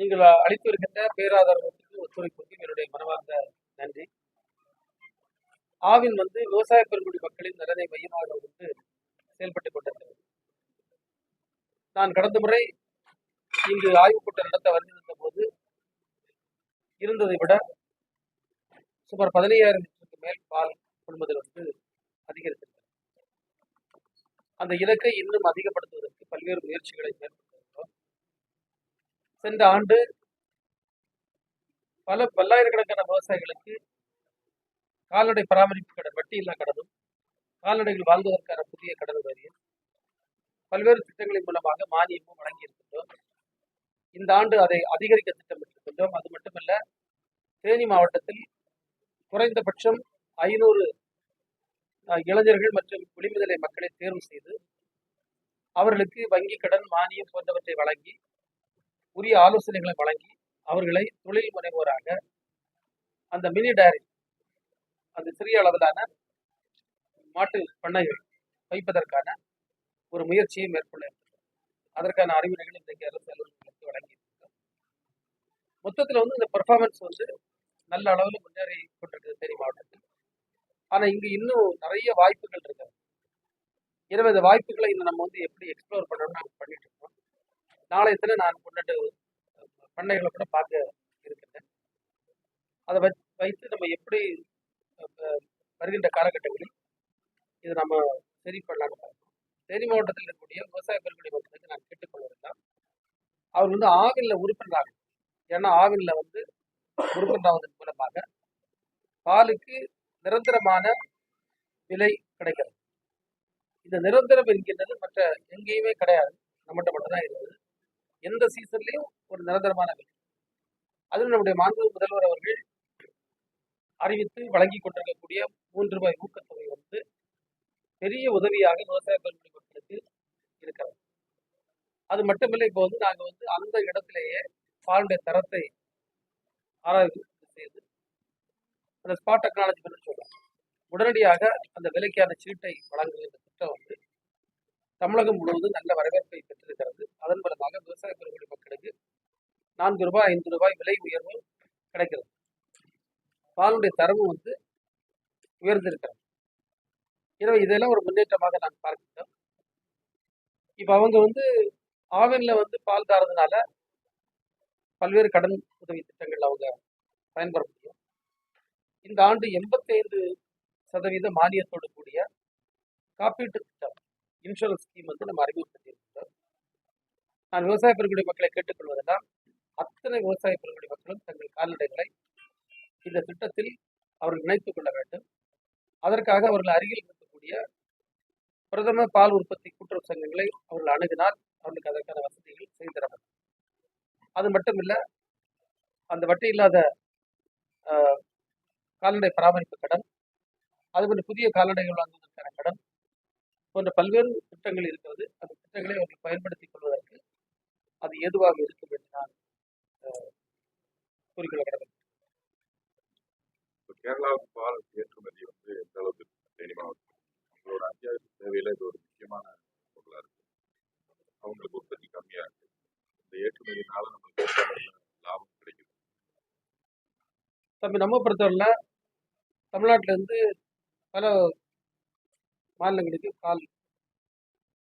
நீங்கள் அளித்து வருகின்ற பேராதாரத்துக்கு ஒத்துழைப்புக்கு என்னுடைய மனமார்ந்த நன்றி. ஆவின் வந்து விவசாய பெருங்குடி மக்களின் நலனை மையமாக வந்து செயல்பட்டுக் கொண்டிருக்கிறது. நான் கடந்த முறை இங்கு ஆய்வுக் கூட்டம் நடத்த வந்திருந்த போது இருந்ததை விட சுமார் பதினையாயிரம் லிட்டருக்கு மேல் பால் கொள்முதல் வந்து அதிகரித்திருக்கிறது. அந்த இலக்கை இன்னும் அதிகப்படுத்துவதற்கு பல்வேறு முயற்சிகளை மேற்கொண்டு சென்ற ஆண்டு பல பல்லாயிரக்கணக்கான விவசாயிகளுக்கு கால்நடை பராமரிப்பு கடன் வட்டி இல்லா கடனும் கால்நடைகள் வாழ்வதற்கான புதிய கடன் உதவியும் பல்வேறு திட்டங்களின் மூலமாக மானியமும் வழங்கியிருக்கின்றோம். இந்த ஆண்டு அதை அதிகரிக்க திட்டமிட்டிருக்கின்றோம் அது மட்டுமல்ல தேனி மாவட்டத்தில் குறைந்தபட்சம் ஐநூறு இளைஞர்கள் மற்றும் குடிமுதலை மக்களை தேர்வு செய்து அவர்களுக்கு வங்கி கடன் மானியம் போன்றவற்றை வழங்கி உரிய ஆலோசனைகளை வழங்கி அவர்களை தொழில் முனைவோராக அந்த மினி டயரி அந்த சிறிய அளவிலான மாட்டு பண்ணைகள் வைப்பதற்கான ஒரு முயற்சியை மேற்கொள்ள அதற்கான அறிவுரைகள் இன்றைக்கு அரசு அலுவலர்களுக்கு வழங்கி மொத்தத்தில் வந்து இந்த பெர்ஃபார்மன்ஸ் வந்து நல்ல அளவில் முன்னேறி கொண்டிருக்குது தேனி மாவட்டத்தில். ஆனால் இங்கு இன்னும் நிறைய வாய்ப்புகள் இருக்கு இருபது வாய்ப்புகளை இன்னும் நம்ம வந்து எப்படி எக்ஸ்ப்ளோர் பண்ணணும்னு நாங்கள் பண்ணிட்டு இருக்கோம். நாளைய தினம் நான் கொண்டுட்டு பண்ணைகளை கூட பார்க்க இருக்கின்றேன். அதை வச்சு வைத்து நம்ம எப்படி வருகின்ற காலகட்டங்களில் இது நம்ம சரி பண்ணலாம்னு பார்க்கணும். தேனி மாவட்டத்தில் இருக்கக்கூடிய விவசாய பெருங்குடி மக்களுக்கு நான் கேட்டுக்கொள்வதுதான் அவர் வந்து ஆவினில் உறுப்பினராக ஏன்னா ஆவினில் வந்து உறுப்பினராவதன் மூலமாக பாலுக்கு நிரந்தரமான விலை கிடைக்கிறது. இந்த நிரந்தரம் என்கின்றது மற்ற எங்கேயுமே கிடையாது. நம்மகிட்ட மட்டும்தான் இருக்குது எந்த சீசன்லையும் ஒரு நிரந்தரமான விலை அது நம்முடைய மாண்பு முதல்வர் அவர்கள் அறிவித்து வழங்கி கொண்டிருக்கக்கூடிய மூன்று ரூபாய் ஊக்கத்தொகை வந்து பெரிய உதவியாக விவசாய கல்வி மக்களுக்கு இருக்கிறது. அது மட்டுமில்லை இப்போ வந்து நாங்கள் வந்து அந்த இடத்திலேயே பாலுடைய தரத்தை ஆராய்ச்சி செய்து அந்த ஸ்பாட் டெக்னாலஜி என்று சொல்றோம். உடனடியாக அந்த விலைக்கான சீட்டை வழங்குகின்ற திட்டம் வந்து தமிழகம் முழுவதும் நல்ல வரவேற்பை பெற்றிருக்கிறது. அதன் மூலமாக விவசாய பெருங்குடி மக்களுக்கு நான்கு ரூபாய் ஐந்து ரூபாய் விலை உயர்வு கிடைக்கிறது. பாலுடைய தரமும் வந்து உயர்ந்திருக்கிறது. எனவே இதெல்லாம் ஒரு முன்னேற்றமாக நான் பார்க்கிறேன். இப்போ அவங்க வந்து ஆவினில் வந்து பால் தரதுனால பல்வேறு கடன் உதவி திட்டங்கள் அவங்க பயன்பெற முடியும். இந்த ஆண்டு எண்பத்தைந்து சதவீத மானியத்தோடு கூடிய காப்பீட்டு திட்டம் இன்சூரன்ஸ் ஸ்கீம் வந்து நம்ம அறிமுகப்படுத்தியிருக்கிறோம் நான் விவசாய பெருங்குடி மக்களை கேட்டுக்கொள்வதெல்லாம் அத்தனை விவசாய பெருங்குடி மக்களும் தங்கள் கால்நடைகளை இந்த திட்டத்தில் அவர்கள் இணைத்துக் கொள்ள வேண்டும். அதற்காக அவர்கள் அருகில் இருக்கக்கூடிய பிரதம பால் உற்பத்தி கூட்டுறவு சங்கங்களை அவர்கள் அணுகினால் அவர்களுக்கு அதற்கான வசதிகள் செய்து தர வேண்டும் அது மட்டும் அந்த வட்டி இல்லாத கால்நடை பராமரிப்பு கடன் அதுபோன்று புதிய கால்நடைகள் வாங்குவதற்கான கடன் போன்ற பல்வேறு திட்டங்கள் இருக்கிறது. அந்த திட்டங்களை அவர்கள் பயன்படுத்திக் கொள்வதற்கு அது ஏதுவாக இருக்கும் என்று நான் கூறிக்கொள்ள கடமை கேரளாவுக்கு பால் ஏற்றுமதி வந்து எந்த அளவுக்கு மாவட்டம் அவங்களோட அத்தியாவசிய தேவையில இது ஒரு முக்கியமான பொருளா இருக்கு. அவங்களுக்கு உற்பத்தி கம்மியா இருக்கு. இந்த ஏற்றுமதினால நம்மளுக்கு லாபம் கிடைக்குது? தம்பி நம்ம பொறுத்தவரையில் தமிழ்நாட்டில இருந்து பல மாநிலங்களுக்கு பால்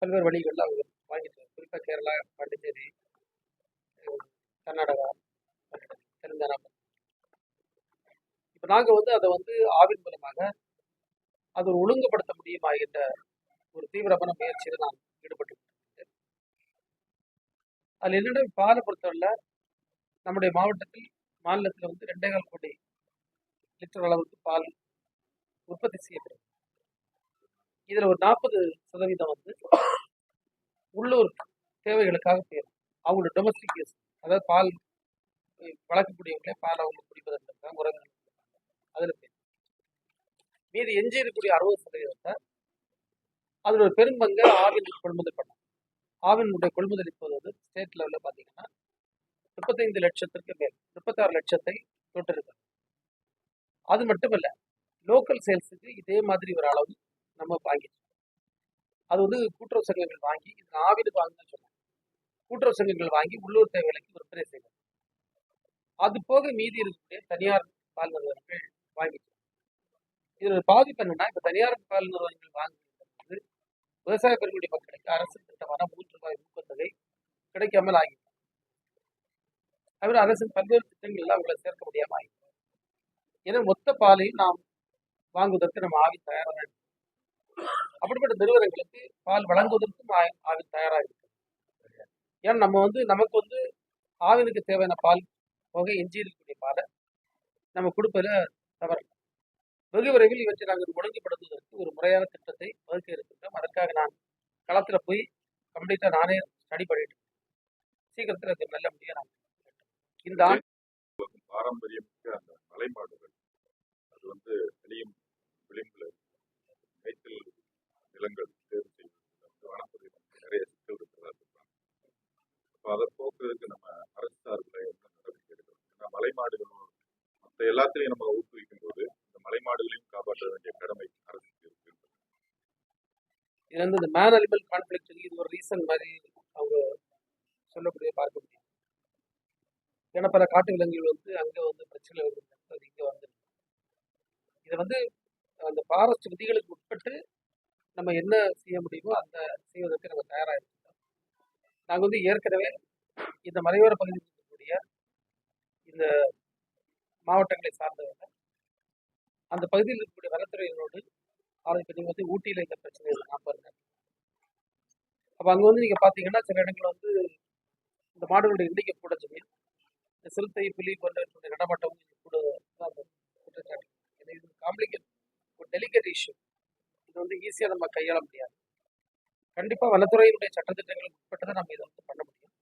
பல்வேறு வழிகளில் அவங்க வாங்கிட்டு குறிப்பாக கேரளா பாண்டிச்சேரி கர்நாடகா தெலுங்கானா. இப்போ நாங்கள் வந்து அதை வந்து ஆவின் மூலமாக அது ஒரு ஒழுங்குபடுத்த முடியுமா என்ற ஒரு தீவிரமான முயற்சியில் நான் ஈடுபட்டு அதில் என்னென்ன பாலை பொறுத்தவரையில் நம்முடைய மாவட்டத்தில் மாநிலத்தில் வந்து ரெண்டேகால் கோடி லிட்டர் அளவுக்கு பால் உற்பத்தி செய்யப்படுது. இதில் ஒரு நாற்பது சதவீதம் வந்து உள்ளூர் தேவைகளுக்காக போயிடும் அவங்களோட டொமஸ்டிக் யூஸ் அதாவது பால் வளர்க்கக்கூடியவங்களே பால் அவங்க குடிப்பதற்காக உரங்கள் அதில் போயிடும் மீது எஞ்சி இருக்கக்கூடிய அறுபது சதவீதத்தை அதில் ஒரு பெரும்பங்கை ஆவின் கொள்முதல் பண்ணும் ஆவினுடைய கொள்முதல் இப்போது வந்து ஸ்டேட் லெவலில் பார்த்தீங்கன்னா முப்பத்தைந்து லட்சத்திற்கு மேல் முப்பத்தாறு லட்சத்தை தொட்டிருக்கு அது மட்டும் இல்லை லோக்கல் சேல்ஸுக்கு இதே மாதிரி ஒரு அளவு நம்ம வாங்கிட்டோம் அது வந்து கூட்டுறவு சங்கங்கள் வாங்கி இது ஆவிடு வாங்குன்னு சொன்னாங்க கூட்டுறவு சங்கங்கள் வாங்கி உள்ளூர் தேவைகளுக்கு விற்பனை செய்வாங்க அது போக மீதி இருக்கக்கூடிய தனியார் பால் நிறுவனங்கள் வாங்கிச்சு இதில் பாதிப்பு என்னன்னா இப்போ தனியார் பால் நிறுவனங்கள் வாங்குறது விவசாய பெருங்குடி மக்களுக்கு அரசு திட்டமான மூன்று ரூபாய் ஊக்கத்தொகை கிடைக்காமல் ஆகி தவிர அரசின் பல்வேறு திட்டங்கள்லாம் அவங்களை சேர்க்க முடியாமல் ஆகி ஏன்னா மொத்த பாலையும் நாம் வாங்குவதற்கு நம்ம ஆவி தயாராக இருக்கும் அப்படிப்பட்ட நிறுவனங்களுக்கு பால் வழங்குவதற்கும் ஆ- ஆவி தயாராக இருக்கு ஏன்னா நம்ம வந்து நமக்கு வந்து ஆவினுக்கு தேவையான பால் போக எஞ்சி இருக்கக்கூடிய பாலை நம்ம கொடுப்பதில் தவறு. வெகு விரைவில் இவற்றை நாங்கள் ஒழுங்குபடுத்துவதற்கு ஒரு முறையான திட்டத்தை வகுக்க இருக்கின்றோம். அதற்காக நான் களத்தில் போய் கம்ப்ளீட்டாக நானே ஸ்டடி பண்ணிட்டு இருக்கேன். சீக்கிரத்தில் அது நல்ல முடிய நான் இந்த ஆண்டு பாரம்பரியமிக்க அந்த மலைமாடுகள் அது வந்து வெளியும் விளிம்புல மேய்ச்சல் நிலங்கள் தேர்வு செய்வதில் வந்து வனத்துறை வந்து நிறைய சிக்கல் இருக்கிறதா சொல்றாங்க அப்போ அதை போக்குறதுக்கு நம்ம அரசு சார்பில் என்ன நடவடிக்கை எடுக்கணும் ஏன்னா மலைமாடுகளும் எல்லாத்திலையும் நம்ம ஊக்குவிக்கும் போது இந்த மலைமாடுகளையும் காப்பாற்ற வேண்டிய கடமை அரசுக்கு இருக்கு இது இந்த மேன் அனிமல் கான்ஃபிளிக் இது ஒரு ரீசன் மாதிரி அவங்க சொல்லக்கூடிய பார்க்க முடியும். ஏன்னா பல காட்டு விலங்குகள் வந்து அங்கே வந்து பிரச்சனை அது இங்கே வந்து இதை வந்து அந்த ஃபாரஸ்ட் விதிகளுக்கு உட்பட்டு நம்ம என்ன செய்ய முடியுமோ அந்த செய்வதற்கு நம்ம தயாராக இருக்கோம் நாங்கள் வந்து ஏற்கனவே இந்த மலையோர பகுதியில் இருக்கக்கூடிய இந்த மாவட்டங்களை சார்ந்தவர்கள். அந்த பகுதியில் இருக்கக்கூடிய வனத்துறையினோடு ஆலோசனை வந்து ஊட்டியில் இந்த பிரச்சனை நான் பாருங்க அப்போ அங்கே வந்து நீங்கள் பார்த்தீங்கன்னா சில இடங்கள் வந்து இந்த மாடுகளுடைய எண்ணிக்கை கூட ஜமீன் இந்த சிறுத்தை புலி போன்ற நடமாட்டம் கூட குற்றச்சாட்டு. ஏன்னா இது காம்ப்ளிகேட் ஒரு டெலிகேட் இஷ்யூ இது வந்து ஈஸியாக நம்ம கையாள முடியாது. கண்டிப்பாக வனத்துறையினுடைய சட்டத்திட்டங்களுக்கு உட்பட்டு தான் நம்ம இதை வந்து பண்ண முடியும்.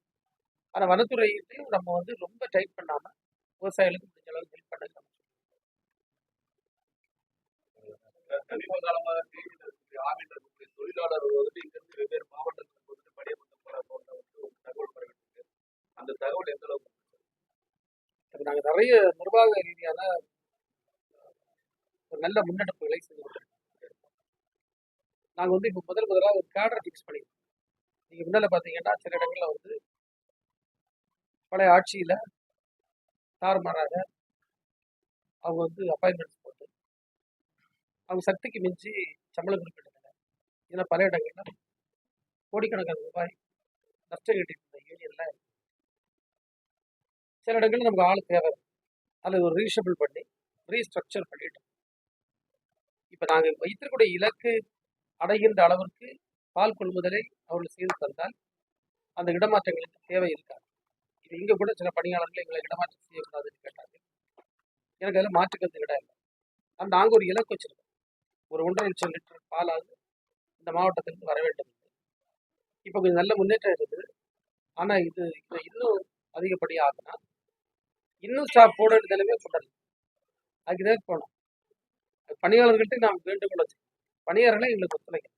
ஆனால் வனத்துறையிலையும் நம்ம வந்து ரொம்ப டைட் பண்ணாமல் விவசாயிகளுக்கு முடிஞ்ச அளவுக்கு ஹெல்ப் பண்ண சமீப காலமாக செய்தியில் ஆவின் இருக்கக்கூடிய தொழிலாளர்கள் வந்துட்டு இங்க இருந்து வெவ்வேறு மாவட்டங்களுக்கு வந்துட்டு பணியமர்த்தம் போல போன்ற வந்து ஒரு தகவல் பரவிட்டு அந்த தகவல் எந்த அளவுக்கு நாங்கள் நிறைய நிர்வாக ரீதியான ஒரு நல்ல முன்னெடுப்புகளை செய்து கொண்டிருக்கோம். நாங்கள் வந்து இப்போ முதல் முதலாக ஒரு கேடரை ஃபிக்ஸ் பண்ணியிருக்கோம் நீங்கள் முன்னால் பார்த்தீங்கன்னா சில இடங்களில் வந்து பழைய ஆட்சியில் தாறுமாறாக அவங்க வந்து அப்பாயின்மெண்ட்ஸ் போட்டு அவங்க சக்திக்கு மிஞ்சி சம்பளம் குறிப்பிட்டதில்லை இதில் பல இடங்கள்ல கோடிக்கணக்கான ரூபாய் நஷ்டம் ஈட்டிருந்த யூனியனில் சில இடங்கள்ல நமக்கு ஆள் தேவை. அதில் ஒரு ரீஷபிள் பண்ணி ரீஸ்ட்ரக்சர் பண்ணிட்டோம். இப்போ நாங்கள் வைத்திருக்கக்கூடிய இலக்கு அடைகின்ற அளவிற்கு பால் கொள்முதலை அவர்கள் செய்து தந்தால் அந்த இடமாற்றங்களுக்கு தேவை இருக்காது இங்கே கூட சில பணியாளர்கள் எங்களை இடமாற்றம் செய்யக்கூடாதுன்னு கேட்டாங்க. எனக்கு அதில் மாற்றுக்கிறது இடம் இல்லை. ஆனால் நாங்கள் ஒரு இலக்கு வச்சிருக்கோம். ஒரு ஒன்றரை லட்சம் லிட்டர் பாலாவது இந்த மாவட்டத்திலிருந்து வர வேண்டும் இப்போ கொஞ்சம் நல்ல முன்னேற்றம் இருக்குது. ஆனால் இது இதை இன்னும் அதிகப்படியாக ஆகுனா இன்னும் ஸ்டாப் போட வேண்டிய நிலைமை அதுக்கு தான் போனோம் பணியாளர்கள்ட்ட நாம் வேண்டுகோள் வச்சு பணியாளர்களை எங்களுக்கு ஒத்துழைக்கணும்.